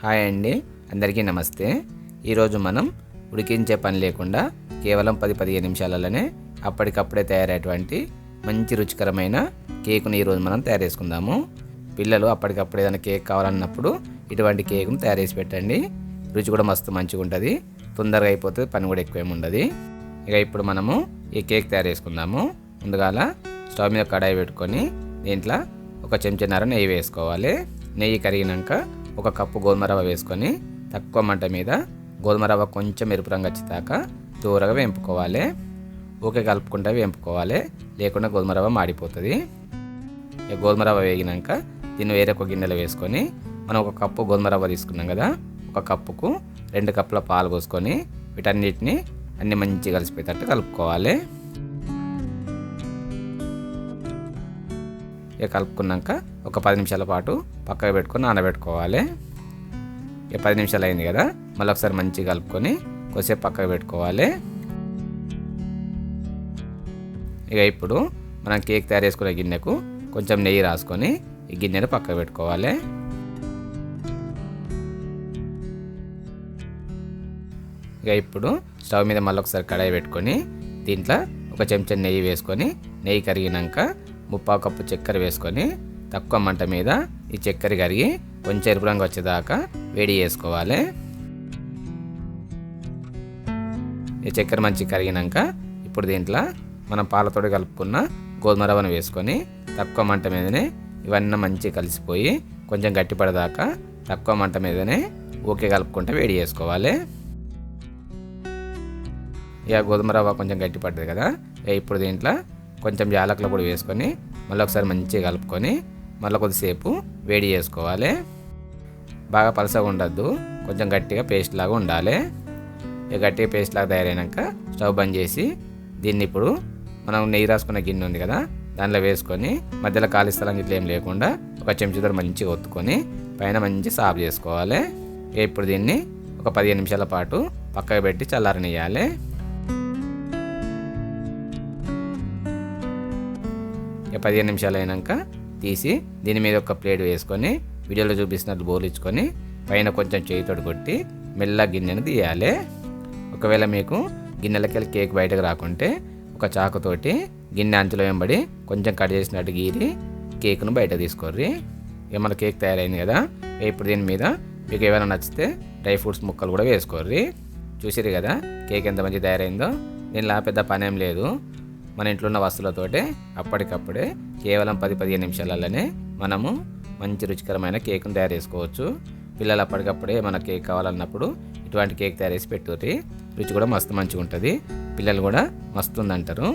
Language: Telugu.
హాయ్ అండి అందరికీ నమస్తే. ఈరోజు మనం ఉడికించే పని లేకుండా కేవలం పది పదిహేను నిమిషాలలోనే అప్పటికప్పుడే తయారయ్యేటువంటి మంచి రుచికరమైన కేకుని ఈరోజు మనం తయారు చేసుకుందాము. పిల్లలు అప్పటికప్పుడు ఏదైనా కేక్ కావాలన్నప్పుడు ఇటువంటి కేకును తయారు చేసి పెట్టండి. రుచి కూడా మస్తు మంచిగా ఉంటుంది. తొందరగా అయిపోతుంది పని కూడా ఎక్కువేమి ఉండదు. ఇక ఇప్పుడు మనము ఈ కేక్ తయారు చేసుకుందాము. ముందుగాల స్టవ్ మీద కడాయి పెట్టుకొని దీంట్లో ఒక చెంచా నెయ్యి వేసుకోవాలి. నెయ్యి కరిగినాక ఒక కప్పు గోధుమ రవ్వ వేసుకొని తక్కువ మంట మీద గోధుమ రవ్వ కొంచెం ఎరుపు రంగు వచ్చేదాకా దూరగా వేంపుకోవాలి. ఊకే కలుపుకుంటా వేంపుకోవాలి. లేకుండా గోధుమ రవ్వ మాడిపోతుంది. గోధుమ రవ్వ వేగినాక దీన్ని వేరే ఒక గిన్నెలో వేసుకొని మనం ఒక కప్పు గోధుమ రవ్వ తీసుకున్నాం కదా ఒక కప్పుకు రెండు కప్పుల పాలు పోసుకొని వీటన్నిటిని అన్ని మంచిగా కలిసిపోయేటట్టు కలుపుకోవాలి. ఇక కలుపుకున్నాక ఒక పది నిమిషాల పాటు పక్కకు పెట్టుకొని నానబెట్టుకోవాలి. ఇక పది నిమిషాలు అయింది కదా మళ్ళీ ఒకసారి మంచిగా కలుపుకొని కొద్దిసేపు పక్కకు పెట్టుకోవాలి. ఇక ఇప్పుడు మనం కేక్ తయారు చేసుకునే గిన్నెకు కొంచెం నెయ్యి రాసుకొని ఈ గిన్నెను పక్కకు పెట్టుకోవాలి. ఇక ఇప్పుడు స్టవ్ మీద మళ్ళీ ఒకసారి కడాయి పెట్టుకొని దీంట్లో ఒక చెంచా నెయ్యి వేసుకొని నెయ్యి కరిగినాక ముప్పావు కప్పు చక్కెర వేసుకొని తక్కువ మంట మీద ఈ చక్కెర కరిగి కొంచెం ఎరుపు రంగు వచ్చేదాకా వేడి చేసుకోవాలి. ఈ చక్కెర మంచి కరిగినాక ఇప్పుడు దీంట్లో మనం పాలతోటి కలుపుకున్న గోధుమ రవ్వను వేసుకొని తక్కువ మంట మీదనే ఇవన్నీ మంచి కలిసిపోయి కొంచెం గట్టిపడదాకా తక్కువ మంట మీదనే ఓకే కలుపుకుంటే వేడి చేసుకోవాలి. ఇక గోధుమ రవ్వ కొంచెం గట్టి కదా. ఇక ఇప్పుడు దీంట్లో కొంచెం యాలకుల పొడి వేసుకొని మళ్ళీ ఒకసారి మంచిగా కలుపుకొని మళ్ళీ కొద్దిసేపు వేడి చేసుకోవాలి. బాగా పలసగా ఉండద్దు. కొంచెం గట్టిగా పేస్ట్ లాగా ఉండాలి. ఇక గట్టిగా పేస్ట్ లాగా తయారైనాక స్టవ్ బంద్ చేసి దీన్ని ఇప్పుడు మనం నెయ్యి రాసుకున్న గిన్నె ఉంది కదా దాంట్లో వేసుకొని మధ్యలో ఖాళీ స్థలం ఇట్లా ఏం లేకుండా ఒక చెంచుతో మంచిగా ఒత్తుకొని పైన మంచి సాఫ్ చేసుకోవాలి. ఇప్పుడు దీన్ని ఒక పదిహేను నిమిషాల పాటు పక్కకు పెట్టి చల్లారనియాలి పదిహేను నిమిషాలు అయినాక తీసి దీని మీద ఒక ప్లేట్ వేసుకొని వీడియోలో చూపిస్తున్నట్లు బోలించుకొని పైన కొంచెం చేయితోటి కొట్టి మెల్ల గిన్నెను తీయాలి. ఒకవేళ మీకు గిన్నెలకెళ్ళి కేక్ బయటకు రాకుంటే ఒక చాకుతోటి గిన్నె అంచులో వెంబడి కొంచెం కట్ చేసినట్టు గీరి కేక్ను బయట తీసుకోర్రి. ఇక మన కేక్ తయారైంది కదా ఇప్పుడు దీని మీద మీకు ఏమైనా నచ్చితే డ్రై ఫ్రూట్స్ ముక్కలు కూడా వేసుకోర్రి. చూసిరు కదా కేక్ ఎంత మంచి తయారైందో. దీనిలా పెద్ద పనేం లేదు. మన ఇంట్లో ఉన్న వస్తువులతోటే అప్పటికప్పుడే కేవలం పది పదిహేను నిమిషాలలోనే మనము మంచి రుచికరమైన కేక్ను తయారు చేసుకోవచ్చు. పిల్లలు అప్పటికప్పుడే మన కేక్ కావాలన్నప్పుడు ఇటువంటి కేక్ తయారు చేసి పెట్టుకోటి రుచి కూడా మస్తు మంచిగా ఉంటుంది పిల్లలు కూడా మస్తు ఉందంటారు